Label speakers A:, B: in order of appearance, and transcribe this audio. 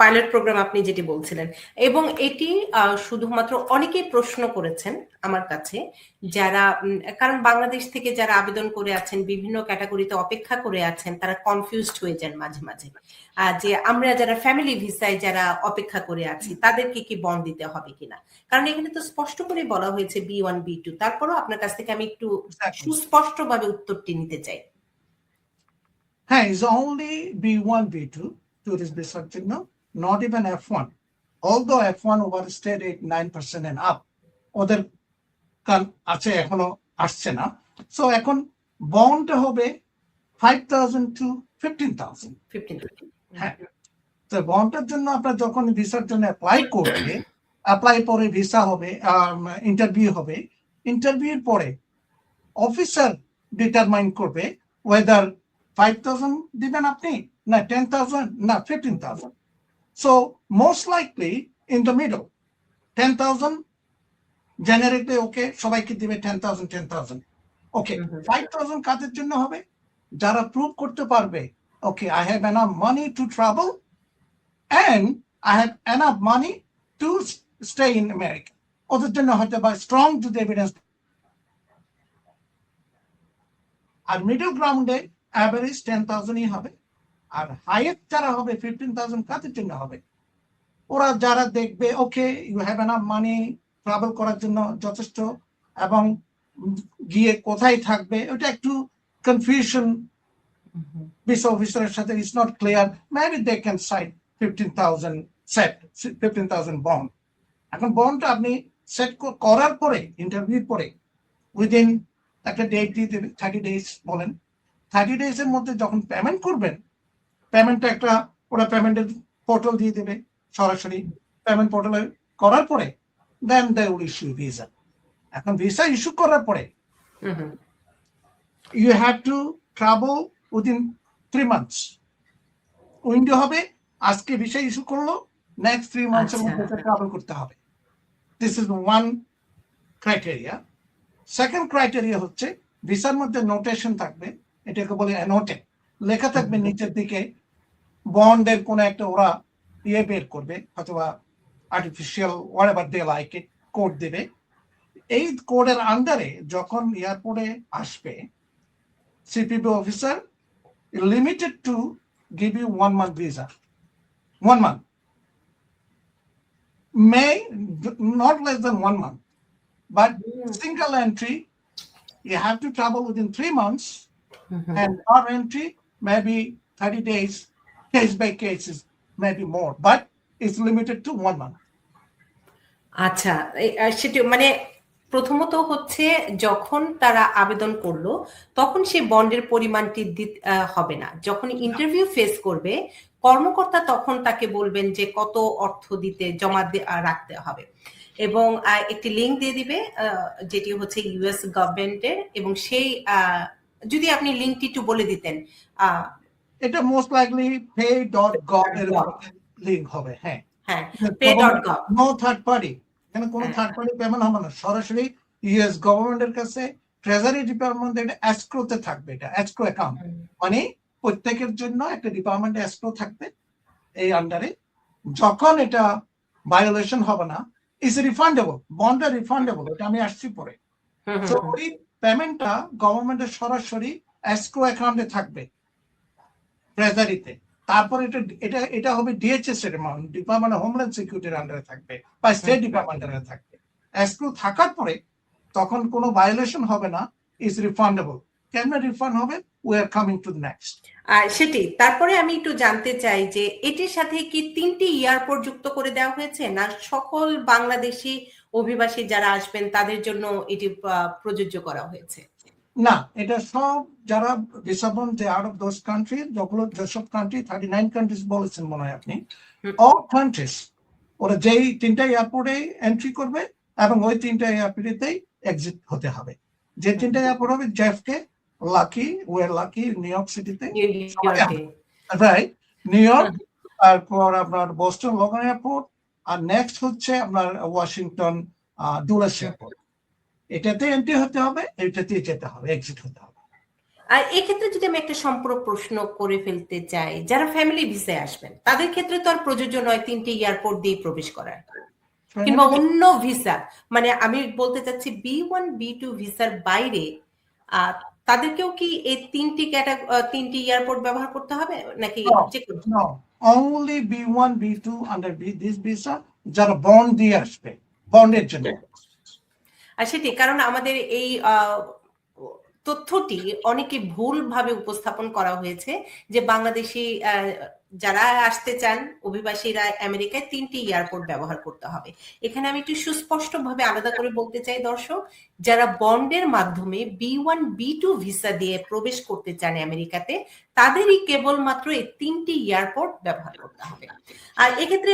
A: Pilot programme আপনি যেটি বলছিলেন। এবং এটি শুধুমাত্র অনেকেই প্রশ্ন করেছেন আমার কাছে যারা কারণ বাংলাদেশ থেকে যারা আবেদন করে আছেন বিভিন্ন ক্যাটাগরিতে অপেক্ষা করে আছেন তারা কনফিউজড হয়ে যান মাঝে মাঝে। যে আমরা যারা ফ্যামিলি ভিসায় যারা অপেক্ষা করে আছি তাদেরকে কি বন্ড দিতে হবে কিনা? কারণ এখানে তো স্পষ্ট করে বলা হয়েছে বি ওয়ান বি টু তারপরও আপনার কাছ থেকে আমি একটু সুস্পষ্টভাবে উত্তরটি নিতে চাই।
B: হ্যাঁ is only B1, B2 tourist visa জন্য not even F1 although F1 overstayed at 9% and up ওদের কাল আছে এখনও আসছে না। সো এখন বন্ডটা হবে 5000 টু 15000
A: 15
B: হ্যাঁ। তো বন্ডটার জন্য আপনার যখন ভিসার জন্য অ্যাপ্লাই করবে অ্যাপ্লাই পরে ভিসা হবে ইন্টারভিউ হবে ইন্টারভিউর পরে অফিসার ডিটারমাইন করবে ওয়েদার ফাইভ থাউজেন্ড দিবেন আপনি না fifteen thousand so most likely in the middle ten thousand generally okay সবাইকে দিবে ten thousand ten thousand okay five কাদের জন্য হবে? যারা প্রুভ করতে পারবে okay I have enough money to travel and I have enough money to stay in America ওদের জন্য হয়তো বা স্ট্রং যদি এভিডেন্স আর মিডল গ্রাউন্ডে অ্যাভারেজ টেন থাউজেন্ডই হবে। আর হাইয়েস্ট যারা হবে ফিফটিন থাউজেন্ড কাদের জন্য হবে। ওরা যারা দেখবে okay you have enough money travel করার জন্য যথেষ্ট, এবং গিয়ে কোথায় থাকবে, ওটা একটু কনফিউশন ভিসা অফিসারের সাথে it's not clear maybe they can side fifteen thousand set fifteen thousand bond এখন বন্ডটা আপনি সেট করার পরে ইন্টারভিউ পরে উইদিন একটা ডেট থার্টি ডেজ বলেন থার্টি ডেজ এর মধ্যে যখন পেমেন্ট করবেন পেমেন্টটা একটা ওরা পেমেন্টের পোর্টাল দিয়ে দেবে সরাসরি পেমেন্ট পোর্টালে করার পরে then they will issue visa এখন ভিসা ইস্যু করার পরে you have to travel within three months window হবে আজকে ভিসা ইস্যু করল নেক্সট থ্রি মান্থসের মধ্যে ট্রাভেল করতে হবে। This is one criteria second criteria হচ্ছে ভিসার মধ্যে নোটেশন থাকবে এটাকে বলে অ্যানোটে লেখা থাকবে নিচের দিকে বন্ডের কোন একটা ওরা ইয়ে বের করবে অথবা artificial whatever they like it code দেবে। এই কোডের আন্ডারে যখন এয়ারপোর্টে আসবে CPB officer limited to give you one month visa one month may not less than one month. But single entry, you have to travel within three months, and our entry maybe 30 days, case by cases, maybe more, but it's limited to one month.
A: আচ্ছা সেটি মানে প্রথমত হচ্ছে যখন তারা আবেদন করল তখন সে বন্ডের পরিমাণটি হবে না যখন ইন্টারভিউ ফেস করবে কর্মকর্তা তখন তাকে বলবেন যে কত অর্থ দিতে জমা রাখতে হবে এবং একটি লিঙ্ক দিয়ে দিবে যেটি হচ্ছে ইউএস গভর্নমেন্টের এবং সেই যদি আপনি লিঙ্কটি একটু বলে দিতেন
B: এটা most likely pay dot gov এর লিংক হবে হ্যাঁ।
A: হ্যাঁ pay dot gov
B: no third party এখানে কোনো থার্ড পার্টি পেমেন্ট হবে না। সরাসরি ইউএস গভর্নমেন্টের কাছে ট্রেজারি ডিপার্টমেন্ট এটা অ্যাস্ক্রোতে থাকবে এটা অ্যাস্ক্রো অ্যাকাউন্ট মানে প্রত্যেকের জন্য একটা ডিপার্টমেন্ট অ্যাস্ক্রো থাকবে এই আন্ডারে যখন এটা ভায়োলেশন হবে না ইস রিফান্ডেবল বন্ডটা রিফান্ডেবল এটা আমি আসছি পরে। তো ওই পেমেন্টটা গভর্নমেন্টের সরাসরি অ্যাস্ক্রো অ্যাকাউন্টে থাকবে। ট্রেজারিতে তারপর এটা এটা এটা হবে ডিএচএস এর অ্যামাউন্ট ডিপার্টমেন্ট অফ হোমল্যান্ড সিকিউরিটির আন্ডারে থাকবে বা স্টেট ডিপার্টমেন্টের থাকবে। অ্যাস্ক্রো থাকার পরে তখন কোনো ভায়োলেশন হবে না ইজ রিফান্ডেবল কেমনে রিফান্ড হবে? We are coming to next
A: আর সেটি তারপরে আমি একটু জানতে চাই যে এটির সাথে কি তিনটি এয়ারপোর্ট যুক্ত করে দেওয়া হয়েছে না সকল বাংলাদেশি অভিবাসী যারা আসবেন তাদের জন্য এটি প্রযোজ্য করা হয়েছে?
B: না এটা সব যারা ভিসাবন যে অফ দোজ কান্ট্রি যেগুলো যেসব কান্ট্রি থার্টি নাইন কান্ট্রিজ বলেছেন মনে হয় আপনি অল কান্ট্রিজ ওরা যেই তিনটা এয়ারপোর্টে এন্ট্রি করবে এবং ওই তিনটা এয়ারপোর্টেতেই এক্সিট হতে হবে। যে তিনটা এয়ারপোর্ট হবে JFK lucky or lucky New York সিটিতে রাইট নিউ ইয়র্ক তারপর আপনার বোস্টন লোগান এয়ারপোর্ট আর নেক্সট হচ্ছে আপনার ওয়াশিংটন ডুলাস এয়ারপোর্ট এটাতে এন্ট্রি হতে হবে এটাতে যেতে হবে এক্সিট হতে হবে।
A: আর এক্ষেত্রে যদি আমি একটা সম্পূর্ণ প্রশ্ন করে ফেলতে চাই যারা ফ্যামিলি ভিসায় আসবেন তাদের ক্ষেত্রে তো আর প্রযোজ্য নয় তিনটি এয়ারপোর্ট দিয়ে প্রবেশ করার। কিংবা অন্য ভিসা মানে আমি বলতে চাচ্ছি বি ওয়ান বি টু ভিসার বাইরে তাদেরকেও কি এই তিনটি ক্যাটা তিনটি এয়ারপোর্ট ব্যবহার করতে হবে? নাকি কোনো?
B: No, only B1, B2 under B- this visa যারা বন্ড দিয়ে আসবে বন্ডের জন্য।
A: সেটি, কারণ আমাদের এই তথ্যটি অনেকে ভুলভাবে উপস্থাপন করা হয়েছে যে বাংলাদেশি যারা আসতে চান, অভিবাসীরা আমেরিকায় তিনটি এয়ারপোর্ট ব্যবহার করতে হবে। এখানে আমি একটু সুস্পষ্টভাবে আলাদা করে বলতে চাই, দর্শক, যারা বন্ডের মাধ্যমে B one, B two visa দিয়ে প্রবেশ করতে চান আমেরিকাতে, তাদেরই কেবলমাত্র এই তিনটি এয়ারপোর্ট ব্যবহার করতে হবে। আর এক্ষেত্রে